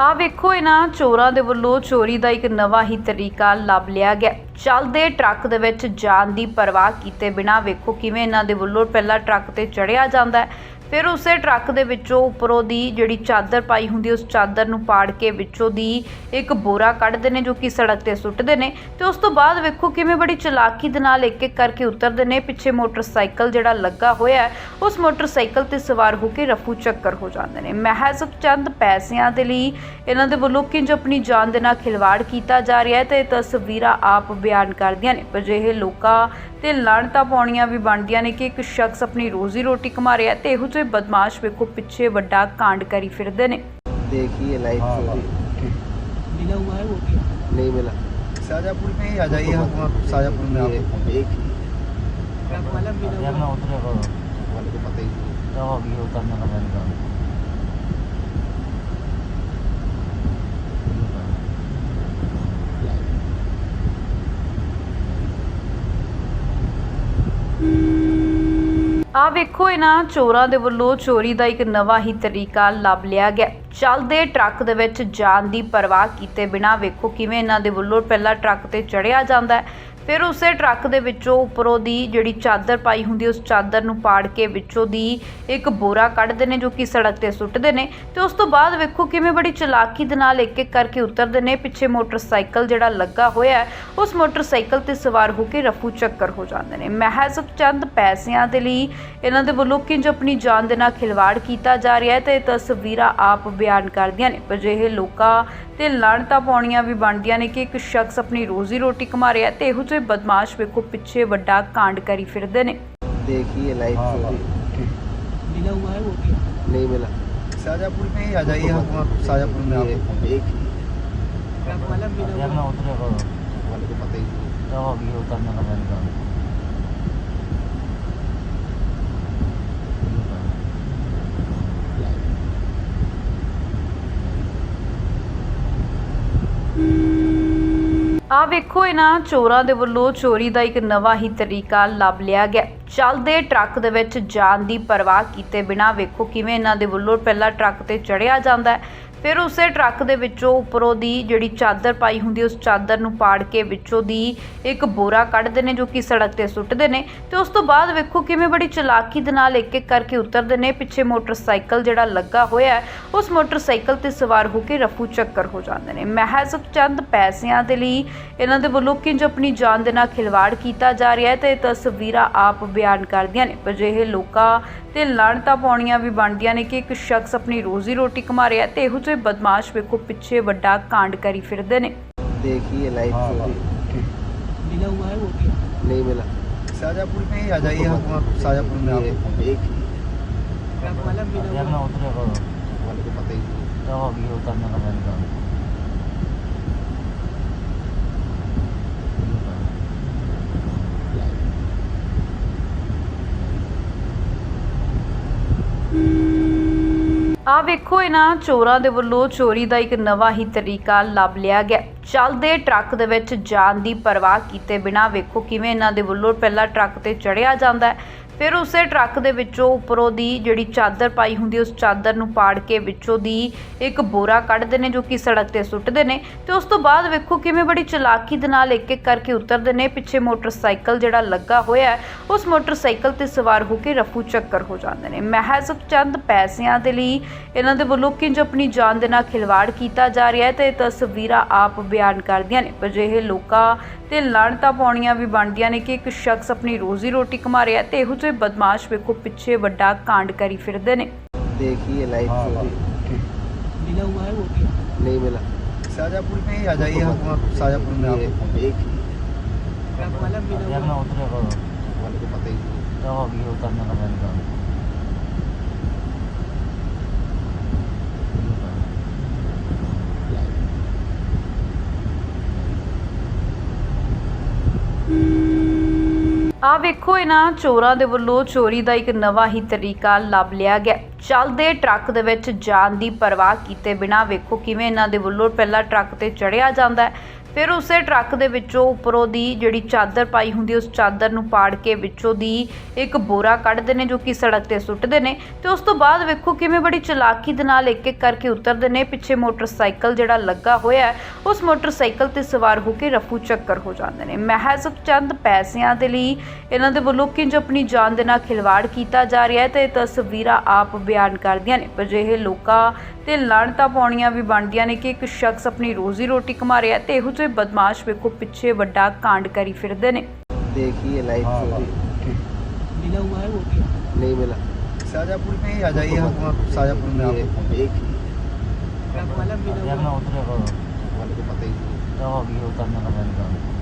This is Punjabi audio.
ਆ ਵੇਖੋ, ਇਹਨਾਂ ਚੋਰਾਂ ਦੇ ਵੱਲੋਂ ਚੋਰੀ ਦਾ ਇੱਕ ਨਵਾਂ ਹੀ ਤਰੀਕਾ ਲੱਭ ਲਿਆ ਗਿਆ। ਚੱਲਦੇ ਟਰੱਕ ਦੇ ਵਿੱਚ ਜਾਣ ਦੀ ਪਰਵਾਹ ਕੀਤੇ ਬਿਨਾ ਵੇਖੋ ਕਿਵੇਂ ਇਹਨਾਂ ਦੇ ਵੱਲੋਂ ਪਹਿਲਾਂ ਟਰੱਕ ਤੇ ਚੜਿਆ ਜਾਂਦਾ ਹੈ। ਫਿਰ ਉਸੇ ਟਰੱਕ ਦੇ ਵਿੱਚੋਂ ਉੱਪਰੋਂ ਦੀ ਜਿਹੜੀ ਚਾਦਰ ਪਾਈ ਹੁੰਦੀ, ਉਸ ਚਾਦਰ ਨੂੰ ਪਾੜ ਕੇ ਵਿੱਚੋਂ ਦੀ ਇੱਕ ਬੋਰਾ ਕੱਢਦੇ ਨੇ ਜੋ ਕਿ ਸੜਕ ਤੇ ਸੁੱਟਦੇ ਨੇ ਤੇ ਉਸ ਤੋਂ ਬਾਅਦ ਵੇਖੋ ਕਿਵੇਂ ਬੜੀ ਚਲਾਕੀ ਦੇ ਨਾਲ ਇੱਕ ਇੱਕ ਕਰਕੇ ਉਤਰਦੇ ਨੇ। ਪਿੱਛੇ ਮੋਟਰਸਾਈਕਲ ਜਿਹੜਾ ਲੱਗਾ ਹੋਇਆ ਉਸ ਮੋਟਰਸਾਈਕਲ ਤੇ ਸਵਾਰ ਹੋ ਕੇ ਰਫੂ ਚੱਕਰ ਹੋ ਜਾਂਦੇ ਨੇ। ਮਹਿਜ਼ ਚੰਦ ਪੈਸਿਆਂ ਦੇ ਲਈ ਇਹਨਾਂ ਦੇ ਵੱਲੋਂ ਕਿੰਜ ਆਪਣੀ ਜਾਨ ਦੇ ਨਾਲ ਖਿਲਵਾੜ ਕੀਤਾ ਜਾ ਰਿਹਾ ਹੈ ਤੇ ਤਸਵੀਰਾਂ ਆਪ ਬਿਆਨ ਕਰਦੀਆਂ ਨੇ। ਪਰ ਜਿਹੇ ਲੋਕਾਂ ਤੇ ਲਾਣਤਾ ਪਾਉਣੀਆਂ ਵੀ ਬਣਦੀਆਂ ਨੇ ਕਿ ਇੱਕ ਸ਼ਖਸ ਆਪਣੀ ਰੋਜ਼ੀ ਰੋਟੀ ਕਮਾ ਰਿਹਾ ਹੈ ਤੇ ਇਹੋ ਜਿਹੇ ਬਦਮਾਸ਼ ਵੇਖੋ ਪਿੱਛੇ ਵੱਡਾ ਕਾਂਡ ਕਰੀ ਫਿਰਦੇ ਨੇ देखिए लाइट हाँ, चोरी मिला हुआ है वो भी नहीं मिला शाहजहाँपुर में ही आ जाइए हम वहाँ शाहजहाँपुर में ये आपको एक ट्रक वाला मिला यार मैं हुआ उतरेगा वाले को पता ही नहीं क्या हो गया उतरने का ਆ ਵੇਖੋ, ਇਹਨਾਂ ਚੋਰਾਂ ਦੇ ਵੱਲੋਂ ਚੋਰੀ ਦਾ ਇੱਕ ਨਵਾਂ ਹੀ ਤਰੀਕਾ ਲੱਭ ਲਿਆ ਗਿਆ। ਚੱਲਦੇ ਟਰੱਕ ਦੇ ਵਿੱਚ ਜਾਣ ਦੀ ਪਰਵਾਹ ਕੀਤੇ ਬਿਨਾ ਵੇਖੋ ਕਿਵੇਂ ਇਹਨਾਂ ਦੇ ਵੱਲੋਂ ਪਹਿਲਾਂ ਟਰੱਕ ਤੇ ਚੜਿਆ ਜਾਂਦਾ ਹੈ। ਫਿਰ ਉਸੇ ਟਰੱਕ ਦੇ ਵਿੱਚੋਂ ਉੱਪਰੋਂ ਦੀ ਜਿਹੜੀ ਚਾਦਰ ਪਾਈ ਹੁੰਦੀ ਉਸ ਚਾਦਰ ਨੂੰ ਪਾੜ ਕੇ ਵਿੱਚੋਂ ਦੀ ਇੱਕ ਬੋਰਾ ਕੱਢਦੇ ਨੇ ਜੋ ਕਿ ਸੜਕ ਤੇ ਸੁੱਟਦੇ ਨੇ ਤੇ ਉਸ ਤੋਂ ਬਾਅਦ ਵੇਖੋ ਕਿਵੇਂ ਬੜੀ ਚਲਾਕੀ ਦੇ ਨਾਲ ਇੱਕ ਇੱਕ ਕਰਕੇ ਉਤਰਦੇ ਨੇ, ਪਿੱਛੇ ਮੋਟਰਸਾਈਕਲ ਜਿਹੜਾ ਲੱਗਾ ਹੋਇਆ ਹੈ, ਉਸ ਮੋਟਰਸਾਈਕਲ ਤੇ ਸਵਾਰ ਹੋ ਕੇ ਰਫੂ ਚੱਕਰ ਹੋ ਜਾਂਦੇ ਨੇ। ਮਹਿਜ਼ ਚੰਦ ਪੈਸਿਆਂ ਦੇ ਲਈ ਇਹਨਾਂ ਦੇ ਵੱਲੋਂ ਕਿੰਜ ਆਪਣੀ ਜਾਨ ਦੇ ਨਾਲ ਖਿਲਵਾੜ ਕੀਤਾ ਜਾ ਰਿਹਾ ਹੈ ਤੇ ਤਸਵੀਰਾਂ ਆਪ ਬਿਆਨ ਕਰਦੀਆਂ ਨੇ। ਪਰ ਜਿਹੇ ਲੋਕਾਂ ਤੇ ਲਾਣਤਾ ਪਾਉਣੀਆਂ ਵੀ ਬਣਦੀਆਂ ਨੇ ਕਿ ਇੱਕ ਸ਼ਖਸ ਆਪਣੀ ਰੋਜ਼ੀ ਰੋਟੀ ਕਮਾ ਰਿਹਾ ਹੈ ਤੇ ਇਹੋ ਜਿਹੇ ਬਦਮਾਸ਼ ਵੇਖੋ ਪਿੱਛੇ ਵੱਡਾ ਕਾਂਡ ਕਰੀ ਫਿਰਦੇ ਨੇ देखिए लाइट हाँ, चोरी मिला हुआ है वो भी नहीं मिला शाहजहाँपुर में ही आ जाइए हम वहाँ शाहजहाँपुर में ये आपको एक ट्रक वाला मिला यार हुआ मैं उतरेगा वाले को पता ही नहीं ਆ ਵੇਖੋ, ਇਹਨਾਂ ਚੋਰਾਂ ਦੇ ਵੱਲੋਂ ਚੋਰੀ ਦਾ ਇੱਕ ਨਵਾਂ ਹੀ ਤਰੀਕਾ ਲੱਭ ਲਿਆ ਗਿਆ। ਚੱਲਦੇ ਟਰੱਕ ਦੇ ਵਿੱਚ ਜਾਣ ਦੀ ਪਰਵਾਹ ਕੀਤੇ ਬਿਨਾ ਵੇਖੋ ਕਿਵੇਂ ਇਹਨਾਂ ਦੇ ਵੱਲੋਂ ਪਹਿਲਾਂ ਟਰੱਕ ਤੇ ਚੜਿਆ ਜਾਂਦਾ ਹੈ। ਫਿਰ ਉਸੇ ਟਰੱਕ ਦੇ ਵਿੱਚੋਂ ਉੱਪਰੋਂ ਦੀ ਜਿਹੜੀ ਚਾਦਰ ਪਾਈ ਹੁੰਦੀ ਉਸ ਚਾਦਰ ਨੂੰ ਪਾੜ ਕੇ ਵਿੱਚੋਂ ਦੀ ਇੱਕ ਬੋਰਾ ਕੱਢਦੇ ਨੇ ਜੋ ਕਿ ਸੜਕ ਤੇ ਸੁੱਟਦੇ ਨੇ ਤੇ ਉਸ ਤੋਂ ਬਾਅਦ ਵੇਖੋ ਕਿਵੇਂ ਬੜੀ ਚਲਾਕੀ ਦੇ ਨਾਲ ਇੱਕ ਇੱਕ ਕਰਕੇ ਉਤਰਦੇ ਨੇ। ਪਿੱਛੇ ਮੋਟਰਸਾਈਕਲ ਜਿਹੜਾ ਲੱਗਾ ਹੋਇਆ ਉਸ ਮੋਟਰਸਾਈਕਲ ਤੇ ਸਵਾਰ ਹੋ ਕੇ ਰਫੂ ਚੱਕਰ ਹੋ ਜਾਂਦੇ ਨੇ। ਮਹਿਜ਼ ਚੰਦ ਪੈਸਿਆਂ ਦੇ ਲਈ ਇਹਨਾਂ ਦੇ ਵੱਲੋਂ ਕਿੰਜ ਆਪਣੀ ਜਾਨ ਦੇ ਨਾਲ ਖਿਲਵਾੜ ਕੀਤਾ ਜਾ ਰਿਹਾ ਹੈ ਤੇ ਇਹ ਤਸਵੀਰਾਂ ਆਪ ਬਿਆਨ ਕਰਦੀਆਂ ਨੇ। ਪਰ ਜਿਹੇ ਲੋਕਾਂ ਤੇ ਲਾਣਤਾ ਪਾਉਣੀਆਂ ਵੀ ਬਣਦੀਆਂ ਨੇ ਕਿ ਇੱਕ ਸ਼ਖਸ ਆਪਣੀ ਰੋਜ਼ੀ ਰੋਟੀ ਕਮਾ ਰਿਹਾ ਹੈ ਤੇ ਇਹੋ ਜਿਹੇ ਬਦਮਾਸ਼ ਵੇਖੋ ਪਿੱਛੇ ਵੱਡਾ ਕਾਂਡ ਕਰੀ ਫਿਰਦੇ ਨੇ देखिए लाइट हाँ, चोरी मिला हुआ है वो भी नहीं मिला शाहजहाँपुर में ही आ जाइए हम वहाँ शाहजहाँपुर में ये आपको एक ट्रक वाला मिला यार मैं हुआ उतरेगा वाले को पता ही नहीं क्या हो ਆ ਵੇਖੋ, ਇਹਨਾਂ ਚੋਰਾਂ ਦੇ ਵੱਲੋਂ ਚੋਰੀ ਦਾ ਇੱਕ ਨਵਾਂ ਹੀ ਤਰੀਕਾ ਲੱਭ ਲਿਆ ਗਿਆ। ਚੱਲਦੇ ਟਰੱਕ ਦੇ ਵਿੱਚ ਜਾਣ ਦੀ ਪਰਵਾਹ ਕੀਤੇ ਬਿਨਾ ਵੇਖੋ ਕਿਵੇਂ ਇਹਨਾਂ ਦੇ ਵੱਲੋਂ ਪਹਿਲਾਂ ਟਰੱਕ ਤੇ ਚੜਿਆ ਜਾਂਦਾ ਹੈ। ਫਿਰ ਉਸੇ ਟਰੱਕ ਦੇ ਵਿੱਚੋਂ ਉੱਪਰੋਂ ਦੀ ਜਿਹੜੀ ਚਾਦਰ ਪਾਈ ਹੁੰਦੀ, ਉਸ ਚਾਦਰ ਨੂੰ ਪਾੜ ਕੇ ਵਿੱਚੋਂ ਦੀ ਇੱਕ ਬੋਰਾ ਕੱਢਦੇ ਨੇ ਜੋ ਕਿ ਸੜਕ ਤੇ ਸੁੱਟਦੇ ਨੇ ਤੇ ਉਸ ਤੋਂ ਬਾਅਦ ਵੇਖੋ ਕਿਵੇਂ ਬੜੀ ਚਲਾਕੀ ਦੇ ਨਾਲ ਇੱਕ ਇੱਕ ਕਰਕੇ ਉਤਰਦੇ ਨੇ। ਪਿੱਛੇ ਮੋਟਰਸਾਈਕਲ ਜਿਹੜਾ ਲੱਗਾ ਹੋਇਆ, ਉਸ ਮੋਟਰਸਾਈਕਲ ਤੇ ਸਵਾਰ ਹੋ ਕੇ ਰਫੂ ਚੱਕਰ ਹੋ ਜਾਂਦੇ ਨੇ। ਮਹਿਜ਼ ਚੰਦ ਪੈਸਿਆਂ ਦੇ ਲਈ ਇਹਨਾਂ ਦੇ ਵੱਲੋਂ ਕਿੰਜ ਆਪਣੀ ਜਾਨ ਦੇ ਨਾਲ ਖਿਲਵਾੜ ਕੀਤਾ ਜਾ ਰਿਹਾ ਹੈ ਤੇ ਤਸਵੀਰਾਂ ਆਪ ਬਿਆਨ ਕਰਦੀਆਂ ਨੇ। ਪਰ ਜਿਹੇ ਲੋਕਾਂ ਤੇ ਲਾਣਤਾ ਪਾਉਣੀਆਂ ਵੀ ਬਣਦੀਆਂ ਨੇ ਕਿ ਇੱਕ ਸ਼ਖਸ ਆਪਣੀ ਰੋਜ਼ੀ ਰੋਟੀ ਕਮਾ ਰਿਹਾ ਹੈ ਤੇ ਇਹੋ ਜਿਹੇ ਬਦਮਾਸ਼ ਵੇਖੋ ਪਿੱਛੇ ਵੱਡਾ ਕਾਂਡ ਕਰੀ ਫਿਰਦੇ ਨੇ देखिए लाइट हाँ, चोरी मिला हुआ है वो भी नहीं मिला शाहजहाँपुर में ही आ जाइए हम वहाँ शाहजहाँपुर में ये आपको एक ट्रक वाला मिला यार मैं हुआ उतरेगा वाले को पता ही नहीं क्या हो गया उतरने का ਆ ਵੇਖੋ, ਇਹਨਾਂ ਚੋਰਾਂ ਦੇ ਵੱਲੋਂ ਚੋਰੀ ਦਾ ਇੱਕ ਨਵਾਂ ਹੀ ਤਰੀਕਾ ਲੱਭ ਲਿਆ ਗਿਆ। ਚੱਲਦੇ ਟਰੱਕ ਦੇ ਵਿੱਚ ਜਾਣ ਦੀ ਪਰਵਾਹ ਕੀਤੇ ਬਿਨਾ ਵੇਖੋ ਕਿਵੇਂ ਇਹਨਾਂ ਦੇ ਵੱਲੋਂ ਪਹਿਲਾਂ ਟਰੱਕ ਤੇ ਚੜਿਆ ਜਾਂਦਾ ਹੈ। ਫਿਰ ਉਸੇ ਟਰੱਕ ਦੇ ਵਿੱਚੋਂ ਉੱਪਰੋਂ ਦੀ ਜਿਹੜੀ ਚਾਦਰ ਪਾਈ ਹੁੰਦੀ ਉਸ ਚਾਦਰ ਨੂੰ ਪਾੜ ਕੇ ਵਿੱਚੋਂ ਦੀ ਇੱਕ ਬੋਰਾ ਕੱਢਦੇ ਨੇ ਜੋ ਕਿ ਸੜਕ ਤੇ ਸੁੱਟਦੇ ਨੇ ਤੇ ਉਸ ਤੋਂ ਬਾਅਦ ਵੇਖੋ ਕਿਵੇਂ ਬੜੀ ਚਲਾਕੀ ਦੇ ਨਾਲ ਇੱਕ ਇੱਕ ਕਰਕੇ ਉਤਰਦੇ ਨੇ, ਪਿੱਛੇ ਮੋਟਰਸਾਈਕਲ ਜਿਹੜਾ ਲੱਗਾ ਹੋਇਆ ਉਸ ਮੋਟਰਸਾਈਕਲ ਤੇ ਸਵਾਰ ਹੋ ਕੇ ਰਫੂ ਚੱਕਰ ਹੋ ਜਾਂਦੇ ਨੇ। ਮਹਿਜ਼ ਚੰਦ ਪੈਸਿਆਂ ਦੇ ਲਈ ਇਹਨਾਂ ਦੇ ਵੱਲੋਂ ਕਿੰਜ ਆਪਣੀ ਜਾਨ ਦੇ ਨਾਲ ਖਿਲਵਾੜ ਕੀਤਾ ਜਾ ਰਿਹਾ ਹੈ ਤੇ ਇਹ ਤਸਵੀਰਾਂ ਆਪ ਬਿਆਨ ਕਰਦੀਆਂ ਨੇ। ਪਰ ਜਿਹੇ ਲੋਕਾਂ ਤੇ ਲਾਣਤਾਂ ਪਾਉਣੀਆਂ ਵੀ ਬਣਦੀਆਂ ਨੇ ਕਿ ਇੱਕ ਸ਼ਖਸ ਆਪਣੀ ਰੋਜ਼ੀ ਰੋਟੀ ਕਮਾ ਰਿਹਾ ਤੇ ਇਹੋ ਜਿਹੇ ਬਦਮਾਸ਼ ਵੇਖੋ ਪਿੱਛੇ ਵੱਡਾ ਕਾਂਡ ਕਰੀ ਫਿਰਦੇ ਨੇ देखिए लाइफ हाँ, चोरी मिला हुआ है वो क्या नहीं मिला शाहजहाँपुर में ही आ जाइए हम वहाँ शाहजहाँपुर में ये आप एक ही ट्रक वाला मिला अरे हुआ मैं उतरे करो हमको पता ही नहीं जब